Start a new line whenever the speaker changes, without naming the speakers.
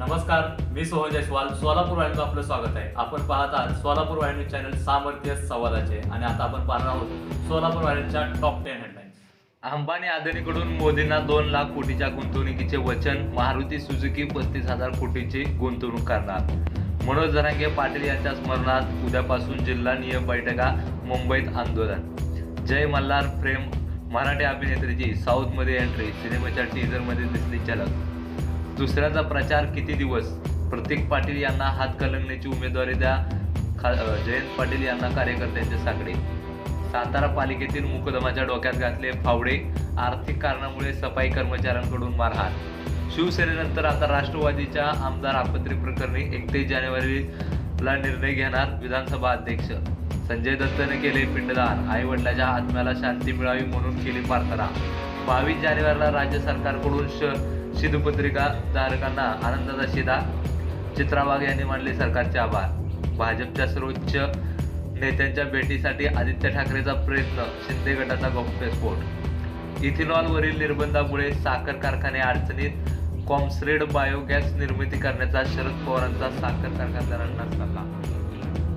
नमस्कार मी सोहन जयस्वाल. सोलापूर वाहिनीचं आपलं स्वागत आहे. आपण पाहत आहात सोलापूर वाहिनी चॅनल सामर्थ्य संवादाचे आणि आता आपण पाहणार आहोत सोलापूर वाहिनीच्या टॉप टेन हेडलाईन्स अंबानी आदरणीकडून मोदींना दोन लाख कोटीच्या गुंतवणुकीचे वचन मारुती सुझुकी पस्तीस हजार कोटीची गुंतवणूक करणार. मनोज जरांगे पाटील यांच्या स्मरणात उद्यापासून जिल्हा नियम बैठका मुंबईत आंदोलन. जय मल्हार प्रेम मराठी अभिनेत्रीची साऊथमध्ये एंट्री सिनेमाच्या टीझरमध्ये दिसली झलक. दुसऱ्याचा प्रचार किती दिवस? प्रतीक पाटील यांना हात कलंगण्याची उमेदवारी द्या. खा जयंत पाटील यांना कार्यकर्त्यांचे साकडे. सातारा पालिकेतील मुकदमाच्या डोक्यात घातले फावडे. आर्थिक कारणामुळे सफाई कर्मचाऱ्यांकडून मारहाण. शिवसेनेनंतर आता राष्ट्रवादीच्या आमदार आपत्ती प्रकरणी एकतीस जानेवारीला निर्णय घेणार विधानसभा अध्यक्ष. संजय दत्तने केले पिंडदान. आई वडिलाच्या आत्म्याला शांती मिळावी म्हणून केली प्रार्थना. बावीस जानेवारीला राज्य सरकारकडून श सिधुपत्रिका धारकांना आनंदाचा शिदा. चित्राबाग यांनी मानले सरकारचे आभार. भाजपच्या सर्वोच्च नेत्यांच्या भेटीसाठी आदित्य ठाकरेचा प्रयत्न शिंदे गटाचा गौप्यस्फोट इथेनॉलवरील निर्बंधामुळे साखर कारखाने अडचणीत कॉम्सरेड बायोगॅस निर्मिती करण्याचा शरद पवारांचा साखर कारखानदारांना सल्ला.